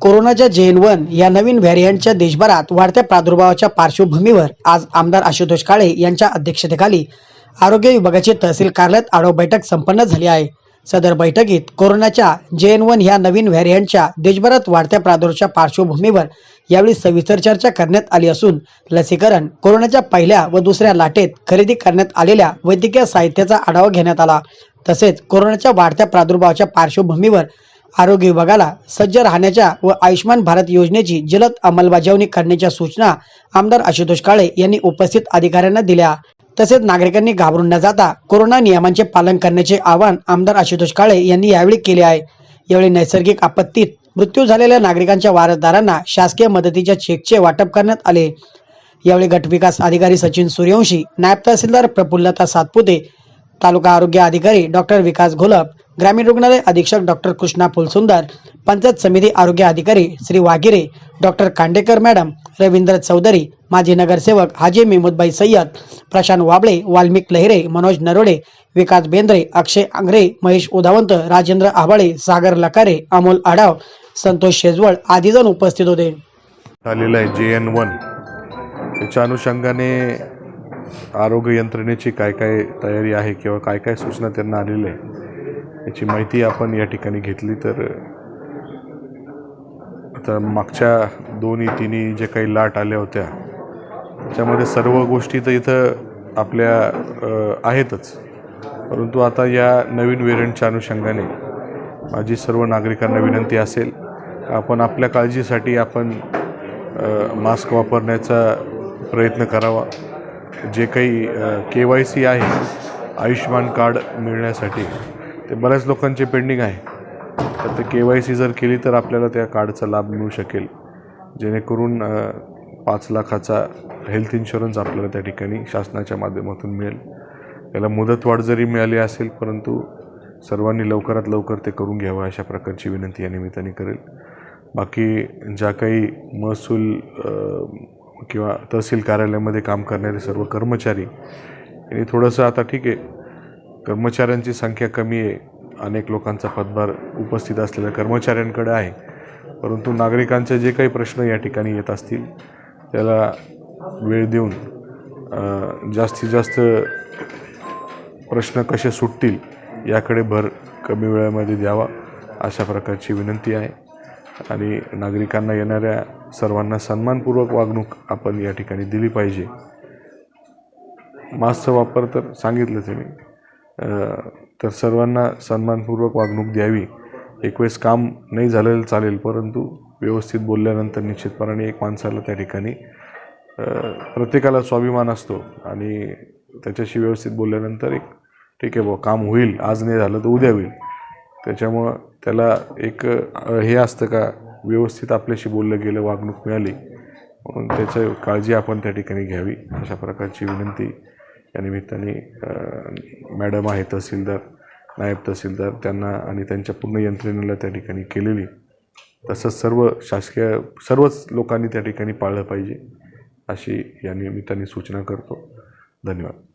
कोरोनाच्या gen one या नवीन व्हेरियंटच्या देशभरात वाढत्या प्रादुर्भावाच्या पार्श्वभूमीवर आज आमदार आशुतोष काळे यांच्या अध्यक्षतेखाली आरोग्य विभागाची तहसील कार्यालयात आढावा बैठक संपन्न झाली आहे. सदर बैठकीत कोरोनाच्या जेन वन ह्या नवीन व्हेरियंटच्या देशभरात वाढत्या प्रादुर्भावाच्या पार्श्वभूमीवर यावेळी सविस्तर चर्चा करण्यात आली असून लसीकरण कोरोनाच्या पहिल्या व दुसऱ्या लाटेत खरेदी करण्यात आलेल्या वैद्यकीय साहित्याचा आढावा घेण्यात आला. तसेच कोरोनाच्या वाढत्या प्रादुर्भावाच्या पार्श्वभूमीवर आरोग्य विभागाला सज्ज राहण्याच्या व आयुष्यमान भारत योजनेची जलद अंमलबजावणी करण्याच्या सूचना आमदार आशुतोष काळे यांनी उपस्थित अधिकाऱ्यांना दिल्या. तसेच नागरिकांनी घाबरून न जाता कोरोना नियमांचे पालन करण्याचे आवाहन आमदार आशुतोष काळे यांनी यावेळी केले आहे. यावेळी नैसर्गिक आपत्तीत मृत्यू झालेल्या नागरिकांच्या वारसदारांना शासकीय मदतीच्या चेकचे वाटप करण्यात आले. यावेळी गटविकास अधिकारी सचिन सूर्यवंशी नायब तहसीलदार प्रफुल्लता सातपुते तालुका आरोग्य अधिकारी डॉक्टर विकास घोलप ग्रामीण रुग्णालय अधीक्षक डॉक्टर कृष्णा फुलसुंदर पंचायत समिती आरोग्य अधिकारी श्री वागिरे डॉक्टर कांडेकर मॅडम रवींद्र चौधरी माजी नगरसेवक हाजी मेहमूदबाई सय्यद प्रशांत वाबळे वाल्मिक लहिरे मनोज नरोडे विकास बेंद्रे अक्षय आंग्रे महेश उधावंत राजेंद्र आबाळे सागर लकारे अमोल आढाव संतोष शेजवळ आदी जण उपस्थित होते. आलेलं आहे जे एन वन. त्याच्या अनुषंगाने आरोग्य यंत्रणेची काय काय तयारी आहे किंवा काय काय सूचना त्यांना आलेल्या आहे याची माहिती आपण या ठिकाणी घेतली तर आता मागच्या दोन्ही तिन्ही जे काही लाट आल्या होत्या त्याच्यामध्ये सर्व गोष्टी तर इथं आपल्या आहेतच. परंतु आता या नवीन वेरियंटच्या अनुषंगाने माझी सर्व नागरिकांना विनंती असेल आपण आपल्या काळजीसाठी आपण मास्क वापरण्याचा प्रयत्न करावा. जे काही के वाय सी आहे आयुष्यमान कार्ड मिळण्यासाठी. ते बऱ्याच लोकांचे पेंडिंग आहे. तर ते के वाय सी जर केली तर आपल्याला त्या कार्डचा लाभ मिळू शकेल. जेणेकरून पाच लाखाचा हेल्थ इन्शुरन्स आपल्याला त्या ठिकाणी शासनाच्या माध्यमातून मिळेल. त्याला मुदतवाढ जरी मिळाली असेल परंतु सर्वांनी लवकरात लवकर ते करून घ्यावं अशा प्रकारची विनंती या निमित्ताने करेल. बाकी ज्या काही महसूल किंवा तहसील कार्यालयामध्ये काम करणारे सर्व कर्मचारी यांनी थोडंसं आता ठीक आहे कर्मचाऱ्यांची संख्या कमी आहे. अनेक लोकांचा पदभार उपस्थित असलेल्या कर्मचाऱ्यांकडे आहे. परंतु नागरिकांचे जे काही प्रश्न या ठिकाणी येत असतील त्याला वेळ देऊन जास्तीत जास्त प्रश्न कसे सुटतील याकडे भर कमी वेळामध्ये द्यावा अशा प्रकारची विनंती आहे. आणि नागरिकांना येणाऱ्या सर्वांना सन्मानपूर्वक वागणूक आपण या ठिकाणी दिली पाहिजे. मास्कचा वापर तर सांगितलंच आहे मी. तर सर्वांना सन्मानपूर्वक वागणूक द्यावी. एक वेळेस काम नाही झालेलं चालेल परंतु व्यवस्थित बोलल्यानंतर निश्चितपणाने एक माणसाला त्या ठिकाणी प्रत्येकाला स्वाभिमान असतो आणि त्याच्याशी व्यवस्थित बोलल्यानंतर एक ठीक आहे बुवा काम होईल आज नाही झालं तर उद्या होईल. त्याच्यामुळं त्याला एक हे असतं का व्यवस्थित आपल्याशी बोललं गेलं वागणूक मिळाली म्हणून त्याचं काळजी आपण त्या ठिकाणी घ्यावी अशा प्रकारची विनंती या निमित्ताने मॅडम आहे तहसीलदार नायब तहसीलदार त्यांना आणि त्यांच्या पूर्ण यंत्रणेला त्या ठिकाणी केलेली. तसंच सर्व शासकीय सर्वच लोकांनी त्या ठिकाणी पाळलं पाहिजे अशी या निमित्ताने सूचना करतो. धन्यवाद.